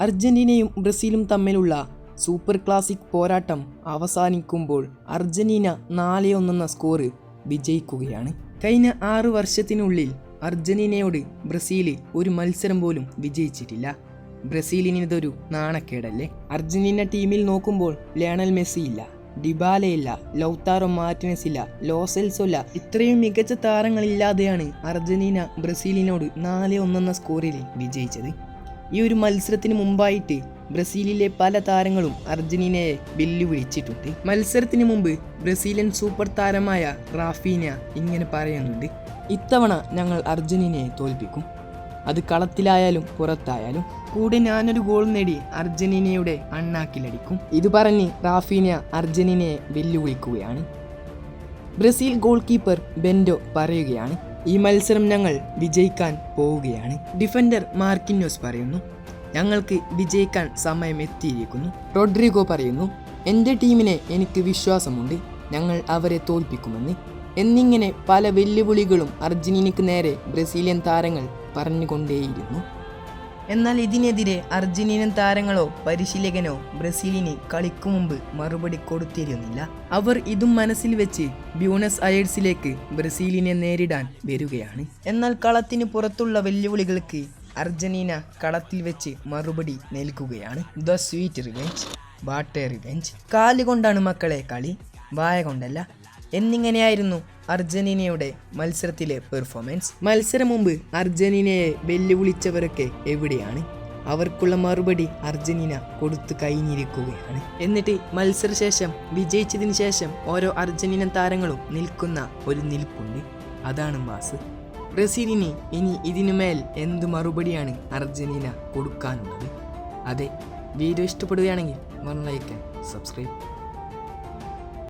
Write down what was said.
അർജന്റീനയും ബ്രസീലും തമ്മിലുള്ള super classic പോരാട്ടം അവസാനിക്കുമ്പോൾ അർജന്റീന നാല് ഒന്നെന്ന സ്കോറ് വിജയിക്കുകയാണ്. കഴിഞ്ഞ ആറ് വർഷത്തിനുള്ളിൽ അർജന്റീനയോട് ബ്രസീൽ ഒരു മത്സരം പോലും വിജയിച്ചിട്ടില്ല. ബ്രസീലിന് ഇതൊരു നാണക്കേടല്ലേ? അർജന്റീന ടീമിൽ നോക്കുമ്പോൾ ലയണൽ മെസ്സി ഇല്ല ഡിബാലയില്ല ലൗത്താറോ മാർട്ടിനസ് ഇല്ല ലോസെൽസോ ഇല്ല. ഇത്രയും മികച്ച താരങ്ങളില്ലാതെയാണ് അർജന്റീന ബ്രസീലിനോട് നാല് ഒന്നെന്ന സ്കോറിൽ വിജയിച്ചത്. ഈ ഒരു മത്സരത്തിന് മുമ്പായിട്ട് ബ്രസീലിലെ പല താരങ്ങളും അർജന്റീനയെ വെല്ലുവിളിച്ചിട്ടുണ്ട്. മത്സരത്തിന് മുമ്പ് ബ്രസീലിയൻ സൂപ്പർ താരമായ റാഫീന ഇങ്ങനെ പറയുന്നുണ്ട്. ഇത്തവണ ഞങ്ങൾ അർജന്റീനയെ തോൽപ്പിക്കും. അത് കളത്തിലായാലും പുറത്തായാലും കൂടെ ഞാനൊരു ഗോൾ നേടി അർജന്റീനയുടെ അണ്ണാക്കിലടിക്കും. ഇത് പറഞ്ഞ് റാഫീന അർജന്റീനയെ വെല്ലുവിളിക്കുകയാണ്. ബ്രസീൽ ഗോൾ കീപ്പർ ബെൻഡോ പറയുകയാണ് ഈ മത്സരം ഞങ്ങൾ വിജയിക്കാൻ പോവുകയാണ്. ഡിഫൻഡർ മാർക്കിന്യോസ് പറയുന്നു. ഞങ്ങൾക്ക് വിജയിക്കാൻ സമയം എത്തിയിരിക്കുന്നു. റോഡ്രിഗോ പറയുന്നു എന്റെ ടീമിനെ എനിക്ക് വിശ്വാസമുണ്ട്. ഞങ്ങൾ അവരെ തോൽപ്പിക്കുമെന്ന്. എന്നിങ്ങനെ പല വെല്ലുവിളികളും അർജന്റീനയ്ക്ക് നേരെ ബ്രസീലിയൻ താരങ്ങൾ പറഞ്ഞുകൊണ്ടേയിരുന്നു. എന്നാൽ ഇതിനെതിരെ അർജന്റീനൻ താരങ്ങളോ പരിശീലകനോ ബ്രസീലിന് കളിക്കു മുമ്പ് മറുപടി കൊടുത്തിരുന്നില്ല. അവർ ഇതും മനസ്സിൽ വെച്ച് ബ്യൂണസ് അയേഴ്സിലേക്ക് ബ്രസീലിനെ നേരിടാൻ വരികയാണ്. എന്നാൽ കളത്തിന് പുറത്തുള്ള വെല്ലുവിളികൾക്ക് അർജന്റീന കളത്തിൽ വെച്ച് മറുപടി നൽകുകയാണ്. The sweet revenge what a revenge. കാലുകൊണ്ടാണ് മക്കളെ കളി വായ കൊണ്ടല്ല. എന്നിങ്ങനെയായിരുന്നു അർജന്റീനയുടെ മത്സരത്തിലെ പെർഫോമൻസ് മത്സരം മുമ്പ് അർജന്റീനയെ വെല്ലുവിളിച്ചവരൊക്കെ എവിടെയാണ്? അവർക്കുള്ള മറുപടി അർജന്റീന കൊടുത്തു കഴിഞ്ഞിരിക്കുകയാണ്. എന്നിട്ട് മത്സരശേഷം വിജയിച്ചതിന് ശേഷം ഓരോ അർജന്റീനൻ താരങ്ങളും നിൽക്കുന്ന ഒരു നിൽപ്പുണ്ട്. അതാണ് മാസ്. ബ്രസീലിന് ഇനി ഇതിനുമേൽ എന്ത് മറുപടിയാണ് അർജന്റീന കൊടുക്കാനുള്ളത്? അതെ വീഡിയോ ഇഷ്ടപ്പെടുകയാണെങ്കിൽ വൺ ലൈക്ക് സബ്സ്ക്രൈബ്